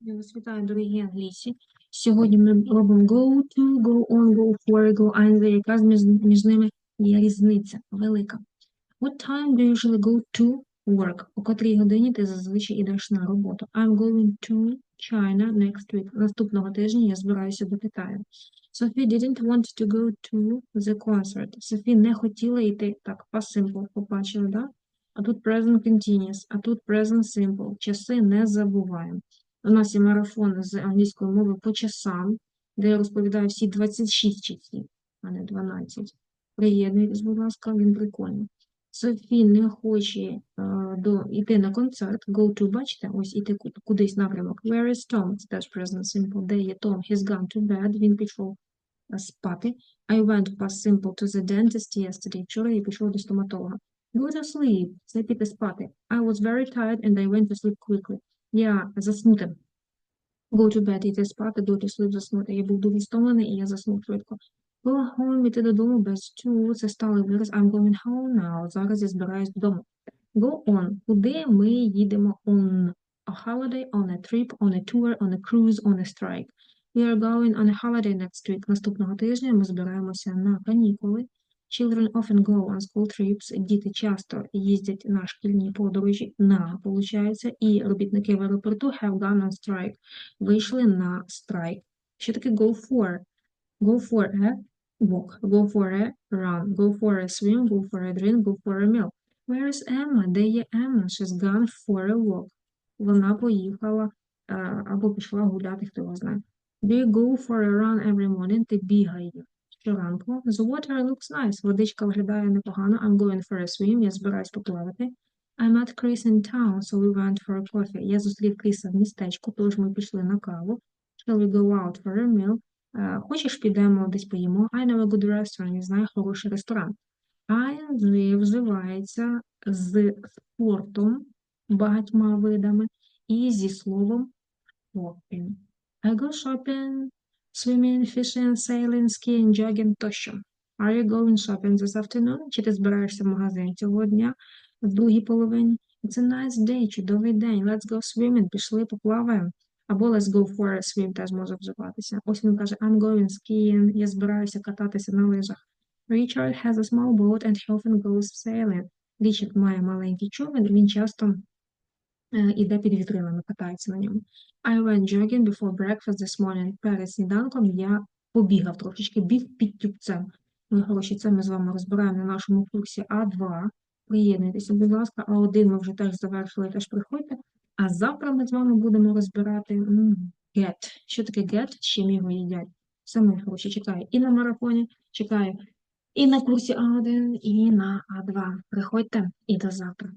Я вас вітаю, дорогі англійці. Сьогодні ми робимо go to, go on, go for, go either. Яка між, між ними є різниця велика. What time do you usually go to work? О котрій годині ти зазвичай йдеш на роботу? I'm going to China next week. Наступного тижня я збираюся до Китаю. Sophie didn't want to go to the concert. Софі не хотіла йти. Так, past simple побачили, да? А тут present continuous, а тут present simple. Часи не забуваємо. У нас є марафон з англійської мови по часам, де я розповідаю всі 26 часів, а не 12. Приєднуйтесь, будь ласка, він прикольний. Софі не хоче е, до, йти на концерт. Go to, бачите, ось іти кудись напрямок. Where is Tom? Це теж present simple. Де є Tom? He's gone to bed. Він пішов е, спати. I went past simple to the dentist yesterday. Вчора я пішов до стоматолога. Go to sleep. Це піти спати. I was very tired and I went to sleep quickly. Я заснути. Go to bed, йти спати, go to sleep, заснути. Я був дуже стомлений і я заснув швидко. Go home, іти додому без to. Це сталий вираз. I'm going home now. Зараз я збираюсь додому. Go on. Куди ми їдемо on? A holiday, on a trip, on a tour, on a cruise, on a strike. We are going on a holiday next week. Наступного тижня ми збираємося на канікули. Children often go on school trips. Діти часто їздять на шкільні подорожі, на, получається, і робітники в аеропорту have gone on strike. Вийшли на страйк. Що таке go for? Go for a walk, go for a run, go for a swim, go for a drink, go for a meal. Where is Emma? Де є Emma? She's gone for a walk. Вона поїхала е, або пішла гуляти, хто його знає. Do you go for a run every morning? Ти бігаєш щоранку. The water looks nice. Водичка виглядає непогано. I'm going for a swim. Я збираюсь поплавати. I met Chris in town, so we went for a coffee. Я зустрів Кріса в містечку, тож ми пішли на каву. Shall we go out for a meal? Е, Хочеш, підемо десь поїмо? I know a good restaurant. Я знаю хороший ресторан. ING вживається з спортом багатьма видами і зі словом shopping. I go shopping, swimming, fishing, sailing, skiing, jogging тощо. Are you going shopping this afternoon? Чи ти збираєшся в магазин цього дня в другій половині? It's a nice day, чудовий день. Let's go swimming, пішли, поплаваємо. Або let's go for a swim теж може вживатися. Ось він каже, I'm going skiing, я збираюся кататися на лижах. Richard has a small boat and he often goes sailing. Річард має маленький човен, він часто іде під вітрилами, катається на ньому. I went jogging before breakfast this morning. Перед сніданком я побігав трошечки, біг під тюбцем. Ми хороші, це ми з вами розбираємо на нашому курсі А2. Приєднуйтеся, будь ласка, А1 ми вже теж завершили, теж приходьте. А завтра ми з вами будемо розбирати get. Що таке get? Чим його їдять? Все, мої хороші, чекаю і на марафоні, чекаю і на курсі А1, і на А2. Приходьте і до завтра.